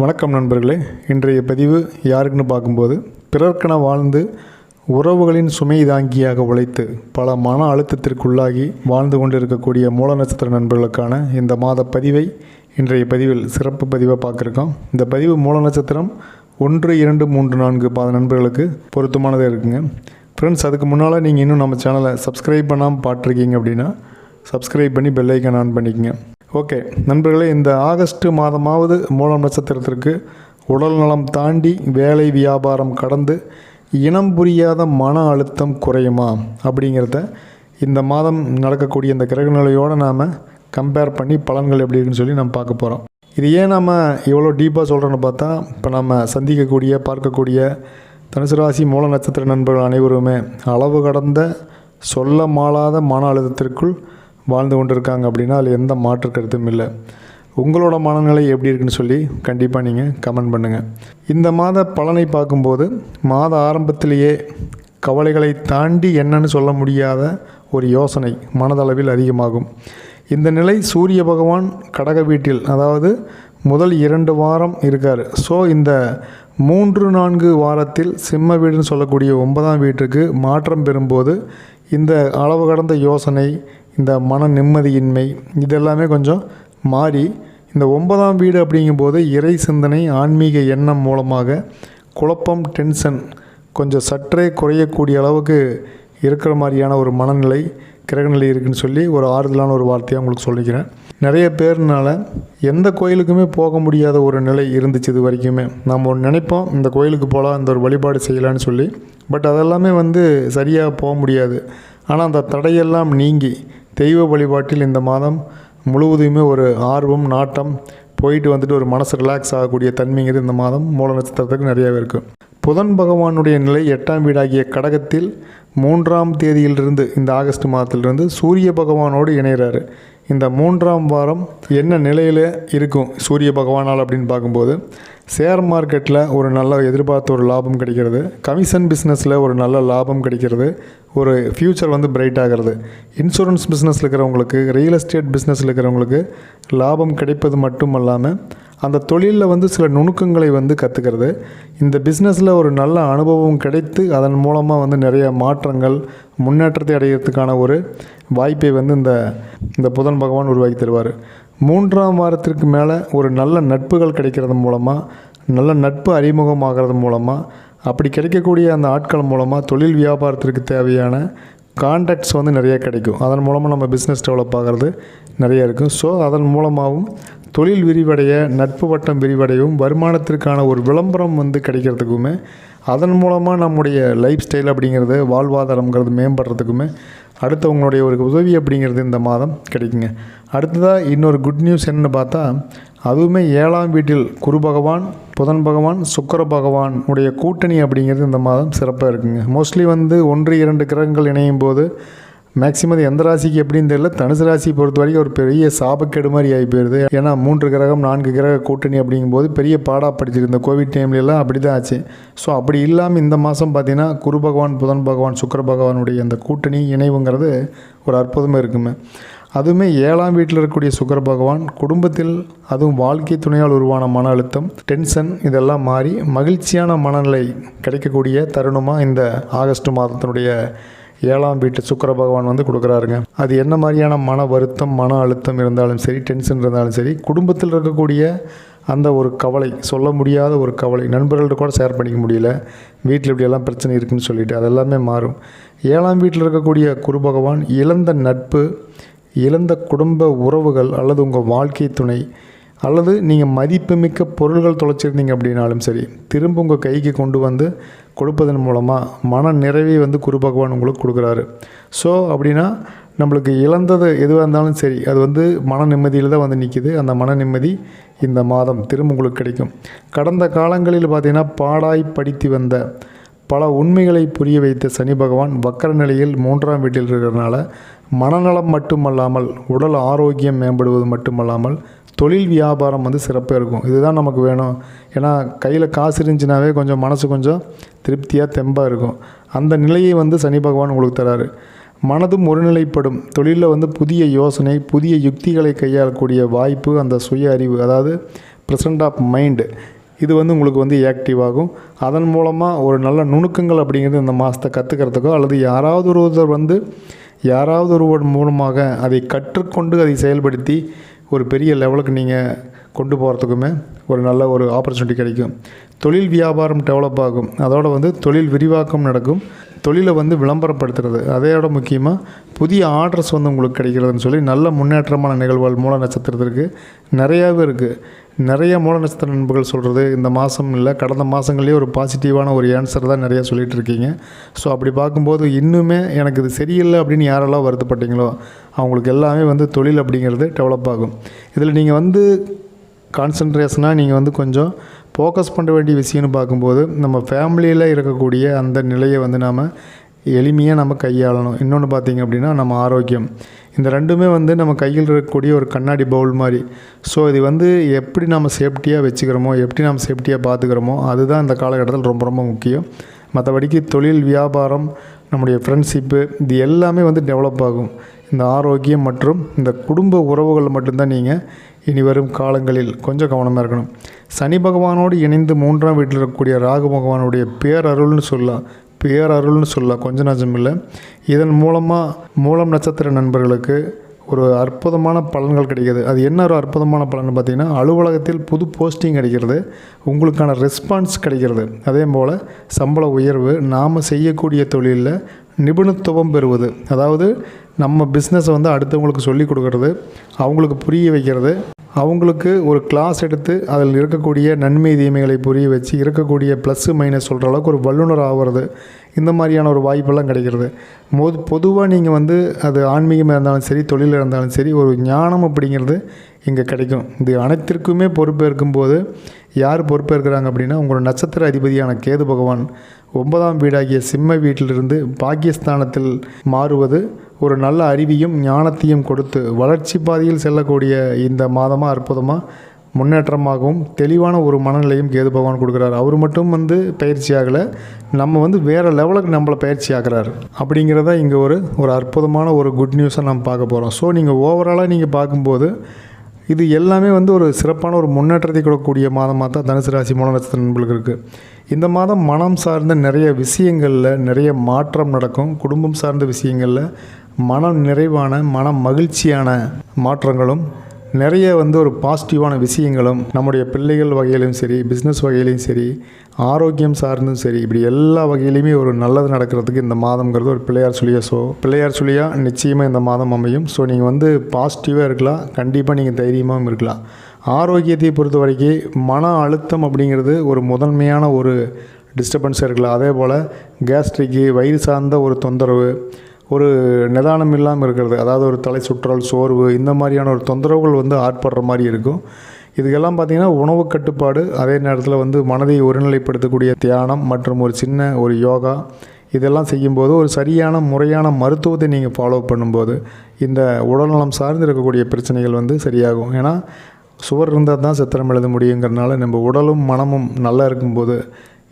வணக்கம் நண்பர்களே. இன்றைய பதிவு யாருக்குன்னு பார்க்கும்போது பிறர்க்கென வாழ்ந்து உறவுகளின் சுமை தாங்கியாக உழைத்து பல மன அழுத்தத்திற்குள்ளாகி வாழ்ந்து கொண்டிருக்கக்கூடிய மூல நட்சத்திர நண்பர்களுக்கான இந்த மாத பதிவை இன்றைய பதிவில் சிறப்பு பதிவாக பார்க்குறோம் இந்த பதிவு மூல நட்சத்திரம் ஒன்று இரண்டு மூன்று நான்கு பாத நண்பர்களுக்கு பொருத்தமானதாக இருக்குங்க. ஃப்ரெண்ட்ஸ் அதுக்கு முன்னால் நீங்கள் இன்னும் நம்ம சேனலை சப்ஸ்கிரைப் பண்ணாமல் பார்த்துருக்கீங்க அப்படின்னா சப்ஸ்கிரைப் பண்ணி பெல்லைக்கன் ஆன் பண்ணிக்கங்க. ஓகே. நண்பர்களே இந்த ஆகஸ்ட் மாதமாவது மூலம் நட்சத்திரத்திற்கு உடல் நலம் தாண்டி வேலை வியாபாரம் கடந்து இனம் புரியாத மன அழுத்தம் குறையுமா அப்படிங்கிறத இந்த மாதம் நடக்கக்கூடிய இந்த கிரக நிலையோடு நாம் கம்பேர் பண்ணி பலன்கள் எப்படி இருக்குன்னு சொல்லி நம்ம பார்க்க போகிறோம் இது ஏன் நம்ம இவ்வளோ டீப்பாக சொல்கிறோன்னு பார்த்தா இப்போ நம்ம சந்திக்கக்கூடிய பார்க்கக்கூடிய தனுசு ராசி மூல நட்சத்திர நண்பர்கள் அனைவருமே அளவு கடந்த சொல்ல மாளாத மன அழுத்தத்திற்குள் வாழ்ந்து கொண்டிருக்காங்க அப்படின்னா அதில் எந்த மாற்று கருத்தும் இல்லை. உங்களோட மனநிலை எப்படி இருக்குன்னு சொல்லி கண்டிப்பாக நீங்கள் கமெண்ட் பண்ணுங்கள் இந்த மாத பலனை பார்க்கும்போது மாத ஆரம்பத்திலேயே கவலைகளை தாண்டி என்னன்னு சொல்ல முடியாத ஒரு யோசனை மனதளவில் அதிகமாகும். இந்த நிலை சூரிய பகவான் கடக வீட்டில் அதாவது முதல் இரண்டு வாரம் இருக்கார். ஸோ இந்த மூன்று நான்கு வாரத்தில் சிம்ம வீடுன்னு சொல்லக்கூடிய ஒன்பதாம் வீட்டுக்கு மாற்றம் பெறும்போது இந்த அளவு கடந்த யோசனை இந்த மன நிம்மதியின்மை இதெல்லாமே கொஞ்சம் மாறி இந்த ஒன்பதாம் வீடு அப்படிங்கும்போது இறை சிந்தனை ஆன்மீக எண்ணம் மூலமாக குழப்பம் டென்ஷன் கொஞ்சம் சற்றே குறையக்கூடிய அளவுக்கு இருக்கிற மாதிரியான ஒரு மனநிலை கிரகநிலை இருக்குதுன்னு சொல்லி ஒரு ஆறுதலான ஒரு வார்த்தையாக உங்களுக்கு சொல்லிக்கிறேன். நிறைய பேர்னால எந்த கோயிலுக்குமே போக முடியாத ஒரு நிலை இருந்துச்சு இது வரைக்குமே. நம்ம ஒன்று நினைப்போம் இந்த கோயிலுக்கு போகலாம் இந்த ஒரு வழிபாடு செய்யலான்னு சொல்லி. பட் அதெல்லாமே வந்து சரியாக போக முடியாது. ஆனால் அந்த தடையெல்லாம் நீங்கி தெய்வ வழிபாட்டில் இந்த மாதம் முழுவதுமே ஒரு ஆர்வம் நாட்டம் போயிட்டு வந்துட்டு ஒரு மனசு ரிலாக்ஸ் ஆகக்கூடிய தன்மைங்கிறது இந்த மாதம் மூல நட்சத்திரத்துக்கு நிறையாவே இருக்கும் புதன் பகவானுடைய நிலை எட்டாம் வீடாகிய கடகத்தில் மூன்றாம் தேதியிலிருந்து இந்த ஆகஸ்ட் மாதத்திலிருந்து சூரிய பகவானோடு இணைகிறாரு இந்த மூன்றாம் வாரம் என்ன நிலையில் இருக்கும் சூரிய பகவானால் அப்படின்னு பார்க்கும்போது ஷேர் மார்க்கெட்டில் ஒரு நல்ல எதிர்பார்த்த ஒரு லாபம் கிடைக்கிறது. கமிஷன் பிஸ்னஸில் ஒரு நல்ல லாபம் கிடைக்கிறது. ஒரு ஃப்யூச்சர் வந்து பிரைட் ஆகிறது. இன்சூரன்ஸ் பிஸ்னஸில் இருக்கிறவங்களுக்கு ரியல் எஸ்டேட் பிஸ்னஸில் இருக்கிறவங்களுக்கு லாபம் கிடைப்பது மட்டும் அல்லாமல் அந்த தொழிலில் வந்து சில நுணுக்கங்களை வந்து கற்றுக்கிறது இந்த பிஸ்னஸில் ஒரு நல்ல அனுபவம் கிடைத்து அதன் மூலமாக வந்து நிறைய மாற்றங்கள் முன்னேற்றத்தை அடையிறதுக்கான ஒரு வாய்ப்பை வந்து இந்த இந்த புதன் பகவான் உருவாக்கி தருவார். மூன்றாம் வாரத்திற்கு மேலே ஒரு நல்ல நட்புகள் கிடைக்கிறது மூலமாக நல்ல நட்பு அறிமுகமாகிறது மூலமாக அப்படி கிடைக்கக்கூடிய அந்த ஆட்கள் மூலமாக தொழில் வியாபாரத்திற்கு தேவையான கான்டாக்ட்ஸ் வந்து நிறைய கிடைக்கும். அதன் மூலமாக நம்ம பிஸ்னஸ் டெவலப் ஆகிறது நிறைய இருக்கும். ஸோ அதன் மூலமாகவும் தொழில் விரிவடைய நட்பு வட்டம் விரிவடையவும் வருமானத்திற்கான ஒரு விளம்பரம் வந்து கிடைக்கிறதுக்குமே அதன் மூலமாக நம்முடைய லைஃப் ஸ்டைல் அப்படிங்கிறது வாழ்வாதாரங்கிறது மேம்படுறதுக்குமே அடுத்தவங்களுடைய ஒரு உதவி அப்படிங்கிறது இந்த மாதம் கிடைக்குங்க. அடுத்ததாக இன்னொரு குட் நியூஸ் என்னன்னு பார்த்தா அதுவுமே ஏழாம் வீட்டில் குரு பகவான் புதன் பகவான் சுக்கர பகவான் உடைய கூட்டணி அப்படிங்கிறது இந்த மாதம் சிறப்பாக இருக்குங்க. மோஸ்ட்லி வந்து ஒன்று இரண்டு கிரகங்கள் இணையும் போது மேக்ஸிமம் அது எந்த ராசிக்கு எப்படின்னு தெரியல. தனுசு ராசியை பொறுத்த வரைக்கும் ஒரு பெரிய சாபக்கேடு மாதிரி ஆகி போயிடுது ஏன்னா மூன்று கிரகம் நான்கு கிரக கூட்டணி அப்படிங்கும்போது பெரிய பாடாப்படுத்திருக்கு இந்த கோவிட் டைம்லலாம் அப்படி தான் ஆச்சு. ஸோ அப்படி இல்லாமல் இந்த மாதம் பார்த்தீங்கன்னா குரு பகவான் புதன் பகவான் சுக்கர பகவானுடைய அந்த கூட்டணி இணைவுங்கிறது ஒரு அற்புதமாக இருக்குமே. அதுவுமே ஏழாம் வீட்டில் இருக்கக்கூடிய சுக்கர பகவான் குடும்பத்தில் அதுவும் வாழ்க்கை துணையால் உருவான மன அழுத்தம் டென்ஷன் இதெல்லாம் மாறி மகிழ்ச்சியான மனநிலை கிடைக்கக்கூடிய தருணமாக இந்த ஆகஸ்ட் மாதத்தினுடைய ஏழாம் வீட்டு சுக்கர பகவான் வந்து கொடுக்குறாருங்க. அது என்ன மாதிரியான மன வருத்தம் மன அழுத்தம் இருந்தாலும் சரி டென்ஷன் இருந்தாலும் சரி குடும்பத்தில் இருக்கக்கூடிய அந்த ஒரு கவலை சொல்ல முடியாத ஒரு கவலை நண்பர்கள்ட்ட கூட ஷேர் பண்ணிக்க முடியல வீட்டில் இப்படியெல்லாம் பிரச்சனை இருக்குன்னு சொல்லிட்டு அதெல்லாமே மாறும். ஏழாம் வீட்டில் இருக்கக்கூடிய குரு பகவான் இழந்த நட்பு இழந்த குடும்ப உறவுகள் அல்லது உங்கள் வாழ்க்கை துணை அல்லது நீங்கள் மதிப்புமிக்க பொருள்கள் தொலைச்சிருந்தீங்க அப்படின்னாலும் சரி திரும்ப உங்கள் கைக்கு கொண்டு வந்து கொடுப்பதன் மூலமாக மன நிறைவை வந்து குரு பகவான் உங்களுக்கு கொடுக்குறாரு. ஸோ அப்படின்னா நம்மளுக்கு இழந்தது எதுவாக இருந்தாலும் சரி அது வந்து மன நிம்மதியில் தான் வந்து நிற்கிது அந்த மன நிம்மதி இந்த மாதம் திரும்ப உங்களுக்கு கிடைக்கும். கடந்த காலங்களில் பார்த்திங்கன்னா பாடாய் படித்து வந்த பல உண்மைகளை புரிய வைத்த சனி பகவான் வக்கர நிலையில் மூன்றாம் வீட்டில் இருக்கிறதுனால மனநலம் மட்டுமல்லாமல் உடல் ஆரோக்கியம் மேம்படுவது மட்டுமல்லாமல் தொழில் வியாபாரம் வந்து சிறப்பாக இருக்கும். இதுதான் நமக்கு வேணும். ஏன்னா கையில் காசு இருந்துச்சுனாவே கொஞ்சம் மனசு கொஞ்சம் திருப்தியாக தெம்பாக இருக்கும். அந்த நிலையை வந்து சனி பகவான் உங்களுக்கு தராரு. மனதும் ஒருநிலைப்படும். தொழிலில் வந்து புதிய யோசனை புதிய யுக்திகளை கையாளக்கூடிய வாய்ப்பு அந்த சுய அறிவு அதாவது ப்ரெசன்ட் ஆஃப் மைண்டு இது வந்து உங்களுக்கு வந்து ஆக்டிவ் ஆகும். அதன் மூலமாக ஒரு நல்ல நுணுக்கங்கள் அப்படிங்கிறது இந்த மாதத்தை கற்றுக்கிறதுக்கோ அல்லது யாராவது ஒருவர் வந்து யாராவது ஒருவர் மூலமாக அதை கற்றுக்கொண்டு அதை செயல்படுத்தி ஒரு பெரிய லெவலுக்கு நீங்கள் கொண்டு போகிறதுக்குமே ஒரு நல்ல ஒரு ஆப்பர்ச்சுனிட்டி கிடைக்கும். தொழில் வியாபாரம் டெவலப் ஆகும். அதோட வந்து தொழில் விரிவாக்கம் நடக்கும். தொழிலை வந்து விளம்பரப்படுத்துறது. அதையோட முக்கியமாக புதிய ஆர்டர்ஸ் வந்து உங்களுக்கு கிடைக்கிறதுன்னு சொல்லி நல்ல முன்னேற்றமான நிகழ்வுகள் மூல நட்சத்திரத்திற்கு நிறையாவே இருக்குது நிறைய மூல நட்சத்திர நண்பர்கள் சொல்கிறது இந்த மாதம் இல்லை கடந்த மாதங்கள்லேயே ஒரு பாசிட்டிவான ஒரு ஆன்சர் தான் நிறையா சொல்லிகிட்டு இருக்கீங்க. ஸோ அப்படி பார்க்கும்போது இன்னுமே எனக்கு இது சரியில்லை அப்படின்னு யாரெல்லாம் வருத்தப்பட்டீங்களோ அவங்களுக்கு எல்லாமே வந்து தொழில் அப்படிங்கிறது டெவலப் ஆகும். இதில் நீங்கள் வந்து கான்சன்ட்ரேஷனாக நீங்கள் வந்து கொஞ்சம் ஃபோக்கஸ் பண்ண வேண்டிய விஷயம்னு பார்க்கும்போது நம்ம ஃபேமிலியில் இருக்கக்கூடிய அந்த நிலையை வந்து நாம் எளிமையாக நம்ம கையாளணும். இன்னொன்று பார்த்திங்க அப்படின்னா நம்ம ஆரோக்கியம். இந்த ரெண்டுமே வந்து நம்ம கையில் இருக்கக்கூடிய ஒரு கண்ணாடி பவுல் மாதிரி. ஸோ இது வந்து எப்படி நம்ம சேஃப்டியாக வச்சுக்கிறோமோ எப்படி நம்ம சேஃப்டியாக பார்த்துக்கிறோமோ அதுதான் இந்த காலகட்டத்தில் ரொம்ப ரொம்ப முக்கியம். மற்றபடிக்கு தொழில் வியாபாரம் நம்முடைய ஃப்ரெண்ட்ஷிப்பு இது எல்லாமே வந்து டெவலப் ஆகும். இந்த ஆரோக்கியம் மற்றும் இந்த குடும்ப உறவுகள் மட்டும்தான் நீங்கள் இனி வரும் காலங்களில் கொஞ்சம் கவனமாக இருக்கணும். சனி பகவானோடு இணைந்து மூன்றாம் வீட்டில் இருக்கக்கூடிய ராகு பகவானுடைய பேரருள்னு சொல்லலாம் பேரருள்னு சொல்லலாம் கொஞ்ச நஞ்சம் இல்லை. இதன் மூலமாக மூலம் நட்சத்திர நண்பர்களுக்கு ஒரு அற்புதமான பலன்கள் கிடைக்கிது. அது என்ன ஒரு அற்புதமான பலன் பார்த்திங்கன்னா அலுவலகத்தில் புது போஸ்டிங் கிடைக்கிறது. உங்களுக்கான ரெஸ்பான்ஸ் கிடைக்கிறது. அதே போல் சம்பள உயர்வு நாம் செய்யக்கூடிய தொழிலில் நிபுணத்துவம் பெறுவது. அதாவது நம்ம பிஸ்னஸை வந்து அடுத்தவங்களுக்கு சொல்லி கொடுக்கறது அவங்களுக்கு புரிய வைக்கிறது. அவங்களுக்கு ஒரு கிளாஸ் எடுத்து அதில் இருக்கக்கூடிய நன்மை தீமைகளை புரிய வச்சு இருக்கக்கூடிய ப்ளஸ்ஸு மைனஸ் சொல்கிற அளவுக்கு ஒரு வல்லுநர் ஆகிறது. இந்த மாதிரியான ஒரு வாய்ப்பெல்லாம் கிடைக்கிறது. மோது பொதுவாக நீங்கள் வந்து அது ஆன்மீகமாக இருந்தாலும் சரி தொழிலில் இருந்தாலும் சரி ஒரு ஞானம் அப்படிங்கிறது இங்கே கிடைக்கும். இது அனைத்திற்குமே பொறுப்பேற்கும் போது யார் பொறுப்பேற்கிறாங்க அப்படின்னா உங்களோட நட்சத்திர அதிபதியான கேது பகவான். ஒன்பதாம் வீடாகிய சிம்ம வீட்டிலிருந்து பாகிஸ்தானத்தில் மாறுவது ஒரு நல்ல அறிவியும் ஞானத்தையும் கொடுத்து வளர்ச்சி பாதையில் செல்லக்கூடிய இந்த மாதமாக அற்புதமாக முன்னேற்றமாகவும் தெளிவான ஒரு மனநிலையும் கேது பகவான் கொடுக்குறாரு. அவர் மட்டும் வந்து பயிற்சி ஆகலை. நம்ம வந்து வேறு லெவலுக்கு நம்மளை பயிற்சி ஆக்குறாரு. அப்படிங்கிறத இங்கே ஒரு ஒரு அற்புதமான ஒரு குட் நியூஸை நம்ம பார்க்க போகிறோம் ஸோ நீங்கள் ஓவராலாக நீங்கள் பார்க்கும்போது இது எல்லாமே வந்து ஒரு சிறப்பான ஒரு முன்னேற்றத்தை கொடுக்கக்கூடிய மாதமாக தான் தனுசு ராசி மூல நட்சத்திர நண்பர்களுக்கு இருக்குது இந்த மாதம் மனம் சார்ந்த நிறைய விஷயங்களில் நிறைய மாற்றம் நடக்கும். குடும்பம் சார்ந்த விஷயங்களில் மனம் நிறைவான மன மகிழ்ச்சியான மாற்றங்களும் நிறைய வந்து ஒரு பாசிட்டிவான விஷயங்களும் நம்முடைய பிள்ளைகள் வகையிலும் சரி பிஸ்னஸ் வகையிலையும் சரி ஆரோக்கியம் சார்ந்தும் சரி இப்படி எல்லா வகையிலையுமே ஒரு நல்லது நடக்கிறதுக்கு இந்த மாதங்கிறது ஒரு பிள்ளையார் சொல்லியா? ஸோ பிள்ளையார் சொல்லியா? நிச்சயமாக இந்த மாதம் அமையும். ஸோ நீங்கள் வந்து பாசிட்டிவாக இருக்கலாம். கண்டிப்பாக நீங்கள் தைரியமாகவும் இருக்கலாம். ஆரோக்கியத்தை பொறுத்த வரைக்கும் மன அழுத்தம் அப்படிங்கிறது ஒரு முதன்மையான ஒரு டிஸ்டர்பன்ஸாக இருக்கலாம். அதே போல் கேஸ்ட்ரிக்கு வயிறு சார்ந்த ஒரு தொந்தரவு ஒரு நிதானம் இல்லாமல் இருக்கிறது. அதாவது ஒரு தலை சுற்றல் சோர்வு இந்த மாதிரியான ஒரு தொந்தரவுகள் வந்து ஆட்படுற மாதிரி இருக்கும். இதுக்கெல்லாம் பார்த்திங்கன்னா உணவு கட்டுப்பாடு அதே நேரத்தில் வந்து மனதை ஒருநிலைப்படுத்தக்கூடிய தியானம் மற்றும் ஒரு சின்ன ஒரு யோகா இதெல்லாம் செய்யும்போது ஒரு சரியான முறையான மருத்துவத்தை நீங்கள் ஃபாலோ பண்ணும்போது இந்த உடல்நலம் சார்ந்து இருக்கக்கூடிய பிரச்சனைகள் வந்து சரியாகும். ஏன்னா சுவர் இருந்தால் தான் சித்திரம் எழுத முடியுங்கிறனால நம்ம உடலும் மனமும் நல்லா இருக்கும்போது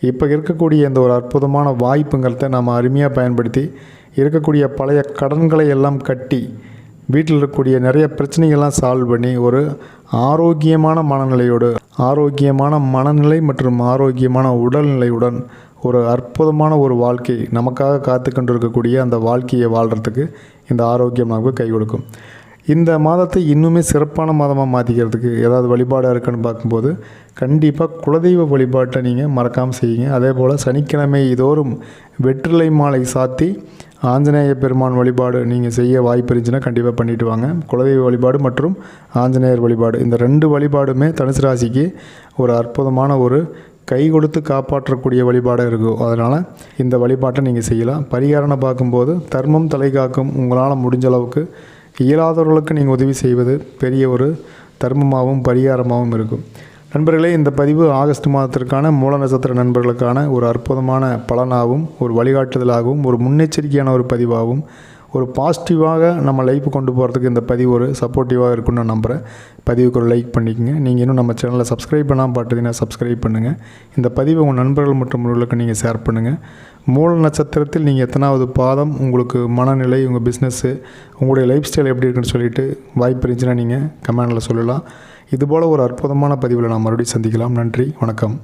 இப்போ இருக்கக்கூடிய இந்த ஒரு அற்புதமான வாய்ப்புங்கிறத நம்ம அருமையாக பயன்படுத்தி இருக்கக்கூடிய பழைய கடன்களை எல்லாம் கட்டி வீட்டில் இருக்கக்கூடிய நிறைய பிரச்சனைகள்லாம் சால்வ் பண்ணி ஒரு ஆரோக்கியமான மனநிலையோடு ஆரோக்கியமான மனநிலை மற்றும் ஆரோக்கியமான உடல்நிலையுடன் ஒரு அற்புதமான ஒரு வாழ்க்கை நமக்காக காத்து கொண்டு இருக்கக்கூடிய அந்த வாழ்க்கையை வாழ்கிறதுக்கு இந்த ஆரோக்கியம் நமக்கு கை கொடுக்கும். இந்த மாதத்தை இன்னுமே சிறப்பான மாதமாக மாற்றிக்கிறதுக்கு ஏதாவது வழிபாடாக இருக்குன்னு பார்க்கும்போது கண்டிப்பாக குலதெய்வ வழிபாட்டை நீங்கள் மறக்காமல் செய்யுங்க. அதே போல் சனிக்கிழமை இதோறும் வெற்றிலை மாலை சாத்தி ஆஞ்சநேய பெருமான் வழிபாடு நீங்கள் செய்ய வாய்ப்பு இருந்துச்சுன்னா கண்டிப்பாக பண்ணிட்டு வாங்க. குலதெய்வ வழிபாடு மற்றும் ஆஞ்சநேயர் வழிபாடு. இந்த ரெண்டு வழிபாடுமே தனுசு ராசிக்கு ஒரு அற்புதமான ஒரு கை கொடுத்து காப்பாற்றக்கூடிய வழிபாடாக இருக்கும் அதனால் இந்த வழிபாட்டை நீங்கள் செய்யலாம். பரிகாரனை பார்க்கும்போது தர்மம் தலை காக்கும். உங்களால் முடிஞ்ச அளவுக்கு இயலாதவர்களுக்கு நீங்கள் உதவி செய்வது பெரிய ஒரு தர்மமாகவும் பரிகாரமாகவும் இருக்கும். நண்பர்களே இந்த பதிவு ஆகஸ்ட் மாதத்திற்கான மூல நட்சத்திர நண்பர்களுக்கான ஒரு அற்புதமான பலனாகவும் ஒரு வழிகாட்டுதலாகவும் ஒரு முன்னெச்சரிக்கையான ஒரு பதிவாகவும் ஒரு பாசிட்டிவாக நம்ம லைஃப் கொண்டு போகிறதுக்கு இந்த பதிவு ஒரு சப்போர்ட்டிவாக இருக்குன்னு நான் நம்புகிறேன் பதிவுக்கு ஒரு லைக் பண்ணிக்கோங்க. நீங்கள் இன்னும் நம்ம சேனலை சப்ஸ்கிரைப் பண்ணாமல் பார்த்தீங்கன்னா சப்ஸ்கிரைப் பண்ணுங்கள் இந்த பதிவை உங்கள் நண்பர்கள் மற்றும் உறவுகளுக்கு நீங்கள் ஷேர் பண்ணுங்கள் மூல நட்சத்திரத்தில் நீங்கள் எத்தனாவது பாதம் உங்களுக்கு மனநிலை உங்கள் பிஸ்னஸ்ஸு உங்களுடைய லைஃப் ஸ்டைல் எப்படி இருக்குன்னு சொல்லிட்டு வாய்ப்பு இருந்துச்சுன்னா நீங்கள் கமெண்டில் சொல்லலாம். இதுபோல் ஒரு அற்புதமான பதிவில் நான் மறுபடியும் சந்திக்கலாம். நன்றி வணக்கம்.